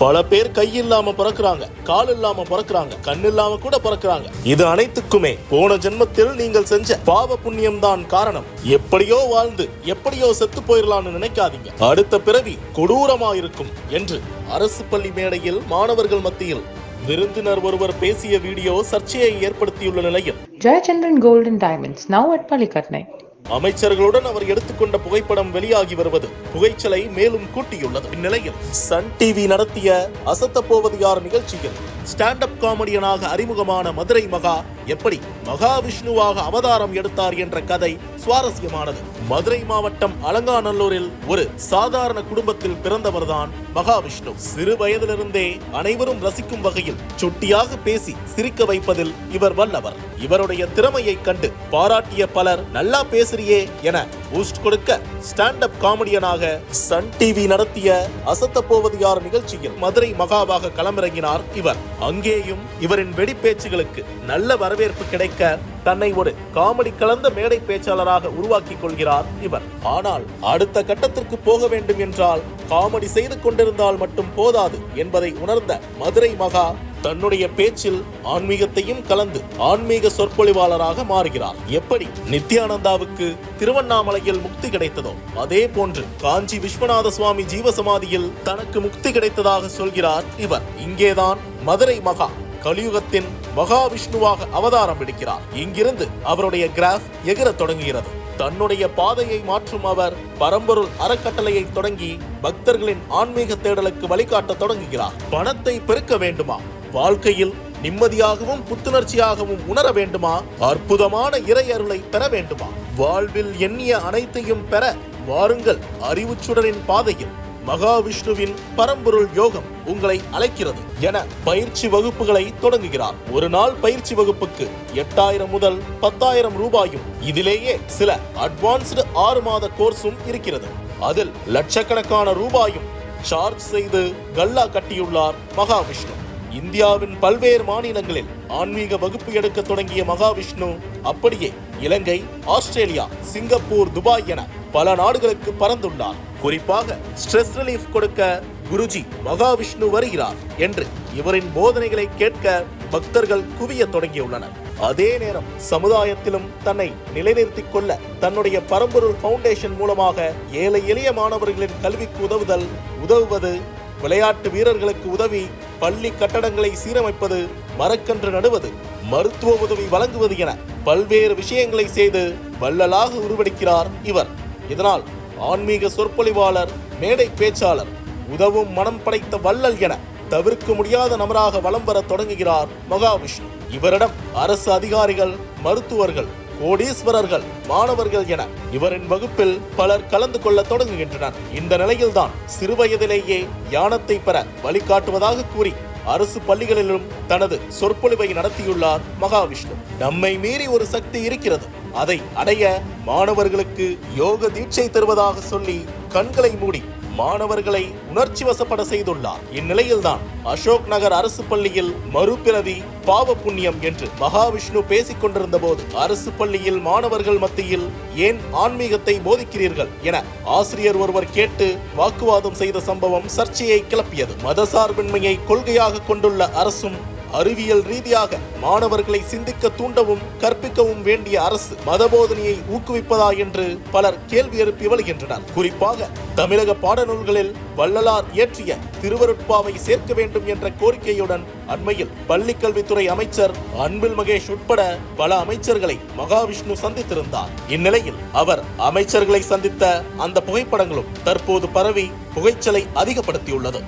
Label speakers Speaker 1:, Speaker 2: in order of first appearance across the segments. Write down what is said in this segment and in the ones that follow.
Speaker 1: பல பேர் கை இல்லாம பிறக்குறாங்க கால் இல்லாம பிறக்குறாங்க கண் இல்லாம கூட பிறக்குறாங்க. இது அனைத்துக்குமே போன ஜென்மத்தில் நீங்கள் செஞ்ச பாவ புண்ணியம் தான் காரணம். எப்படியோ வாழ்ந்து எப்படியோ செத்து போயிடலாம்னு நினைக்காதீங்க. அடுத்த பிறவி கொடூரமா இருக்கும் என்று அரசு பள்ளி மேடையில் மாணவர்கள் மத்தியில் விருந்தினர் ஒருவர் பேசிய வீடியோ சர்ச்சையை ஏற்படுத்தியுள்ள நிலையில்.
Speaker 2: Jayachandran golden diamonds now at பள்ளிக்கட்னை
Speaker 1: அமைச்சர்களுடன் அவர் எடுத்துக்கொண்ட புகைப்படம் வெளியாகி வருவது புகைச்சலை மேலும் கூட்டியுள்ளது. இந்நிலையில் சன் டிவி நடத்திய அசத்த போவது யார் நிகழ்ச்சியில் ஸ்டாண்ட் அப் காமெடியனாக அறிமுகமான மதுரை மகா எப்படி மகாவிஷ்ணுவாக அவதாரம் எடுத்தார் என்ற கதை சுவாரஸ்யமானது. மதுரை மாவட்டம் அலங்காநல்லூரில் ஒரு சாதாரண குடும்பத்தில் பிறந்தவர்தான் மகாவிஷ்ணு. சிறு வயதிலிருந்தே அனைவரும் ரசிக்கும் வகையில் சுட்டியாக பேசி சிரிக்க வைப்பதில் இவர் வல்லவர். இவருடைய திறமையை கண்டு பாராட்டிய பலர் நல்லா பேசுறியே என பூஸ்ட் கொடுக்க ஸ்டாண்ட் அப் காமெடியனாக சன் டிவி நடத்திய அசத்த போவது யார் நிகழ்ச்சியில் மதுரை மகாவாக களமிறங்கினார் இவர். அங்கேயும் இவரின் வெடிப்பேச்சுகளுக்கு நல்ல வரவேற்பு கிடைக்க தன்னை ஒரு காமெடி கலந்த மேடை பேச்சாளராக உருவாக்கிக் கொள்கிறார் இவர். ஆனால் அடுத்த கட்டத்திற்கு போக வேண்டும் என்றால் காமெடி செய்து கொண்டிருந்தால் மட்டும் போதாது என்பதை உணர்ந்த மதுரை மகா தன்னுடைய பேச்சில் ஆன்மீகத்தையும் கலந்து ஆன்மீக சொற்பொழிவாளராக மாறுகிறார். எப்படி? நித்யானந்தாவுக்கு திருவண்ணாமலையில் முக்தி கிடைத்ததோ அதே போன்று காஞ்சி விஸ்வநாத சுவாமி ஜீவசமாதியில் தனக்கு முக்தி கிடைத்ததாக சொல்கிறார் இவர். இங்கேதான் மதுரை மகா கலியுகத்தின் மகாவிஷ்ணுவாக அவதாரம் எடுக்கிறார். இங்கிருந்து அவருடைய கிராஃப் எகிர தொடங்குகிறது. தன்னுடைய பாதையை மாற்றும் அவர் பரம்பொருள் அறக்கட்டளையை தொடங்கி பக்தர்களின் ஆன்மீக தேடலுக்கு வழிகாட்ட தொடங்குகிறார். பணத்தை பெருக்க வேண்டுமா? வாழ்க்கையில் நிம்மதியாகவும் புத்துணர்ச்சியாகவும் உணர வேண்டுமா? அற்புதமான இறை அருளை பெற வேண்டுமா? வாழ்வில் எண்ணிய அனைத்தையும் பெற வாருங்கள் அறிவுச்சுடரின் பாதையில். மகாவிஷ்ணுவின் பரம்பொருள் யோகம் உங்களை அழைக்கிறது என பயிற்சி வகுப்புகளை தொடங்குகிறார். ஒரு நாள் பயிற்சி வகுப்புக்கு எட்டாயிரம் முதல் பத்தாயிரம் ரூபாயும் இதிலேயே சில அட்வான்ஸ்டு ஆறு மாத கோர்ஸும் இருக்கிறது. அதில் லட்சக்கணக்கான ரூபாயும் சார்ஜ் செய்து கல்லா கட்டியுள்ளார் மகாவிஷ்ணு. இந்தியாவின் பல்வேறு மாநிலங்களில் ஆன்மீக வகுப்பு எடுக்க தொடங்கிய மகாவிஷ்ணு அப்படியே இலங்கை ஆஸ்திரேலியா சிங்கப்பூர் துபாய் என பல நாடுகளுக்கு பறந்துள்ளார். குறிப்பாக ஸ்ட்ரெஸ் ரிலீஃப் கொடுக்க குருஜி மகாவிஷ்ணு வருகிறார் என்று இவரின் போதனைகளை கேட்க பக்தர்கள் குவிய தொடங்கியுள்ளனர். அதே நேரம் சமுதாயத்திலும் தன்னை நிலைநிறுத்திக் கொள்ள தன்னுடைய பரம்பொருள் ஃபவுண்டேஷன் மூலமாக ஏழை எளிய மாணவர்களின் கல்விக்கு உதவுதல் உதவுவது விளையாட்டு வீரர்களுக்கு உதவி பள்ளி கட்டடங்களை சீரமைப்பது மரக்கன்று நடுவது மருத்துவ உதவி வழங்குவது என பல்வேறு விஷயங்களை செய்து வள்ளலாக உருவெடுக்கிறார் இவர். இதனால் ஆன்மீக சொற்பொழிவாளர் மேடை பேச்சாளர் உதவும் மனம் படைத்த வள்ளல் என தவிர்க்க முடியாத நபராக வலம் வர தொடங்குகிறார் மகாவிஷ்ணு. இவரிடம் அரசு அதிகாரிகள் மருத்துவர்கள் கோடீஸ்வரர்கள் மாணவர்கள் என இவரின் வகுப்பில் பலர் கலந்து கொள்ள தொடங்குகின்றனர். இந்த நிலையில்தான் சிறுவயதிலேயே யானத்தை பெற வழிகாட்டுவதாக கூறி அரசு பள்ளிகளிலும் தனது சொற்பொழிவை நடத்தியுள்ளார் மகாவிஷ்ணு. நம்மை மீறி ஒரு சக்தி இருக்கிறது. அதை அடைய மாணவர்களுக்கு யோக தீட்சை தருவதாக சொல்லி கண்களை மூடி மாணவர்களை உணர்ச்சி வசப்பட செய்துள்ளார். இந்நிலையில்தான் அசோக் நகர் அரசு பள்ளியில் மறுபிறவி பாவ புண்ணியம் என்று மகாவிஷ்ணு பேசிக் கொண்டிருந்த போது அரசு பள்ளியில் மாணவர்கள் மத்தியில் ஏன் ஆன்மீகத்தை போதிக்கிறீர்கள் என ஆசிரியர் ஒருவர் கேட்டு வாக்குவாதம் செய்த சம்பவம் சர்ச்சையை கிளப்பியது. மதசார்பின்மையை கொள்கையாக கொண்டுள்ள அரசும் அறிவியல் ரீதியாக மாணவர்களை சிந்திக்க தூண்டவும் கற்பிக்கவும் வேண்டிய அரசு மதபோதனையை ஊக்குவிப்பதா என்று பலர் கேள்வி எழுப்பி வருகின்றனர். குறிப்பாக தமிழக பாடநூல்களில் வள்ளலார் இயற்றிய திருவருட்பாவை சேர்க்க வேண்டும் என்ற கோரிக்கையுடன் அண்மையில் பள்ளிக்கல்வித்துறை அமைச்சர் அன்பில் மகேஷ் உட்பட பல அமைச்சர்களை மகாவிஷ்ணு சந்தித்திருந்தார். இந்நிலையில் அவர் அமைச்சர்களை சந்தித்த அந்த புகைப்படங்களும் தற்போது பரவி புகைச்சலை அதிகப்படுத்தியுள்ளது.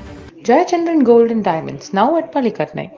Speaker 2: Jayachandran golden diamonds now at பள்ளிக்கட்னை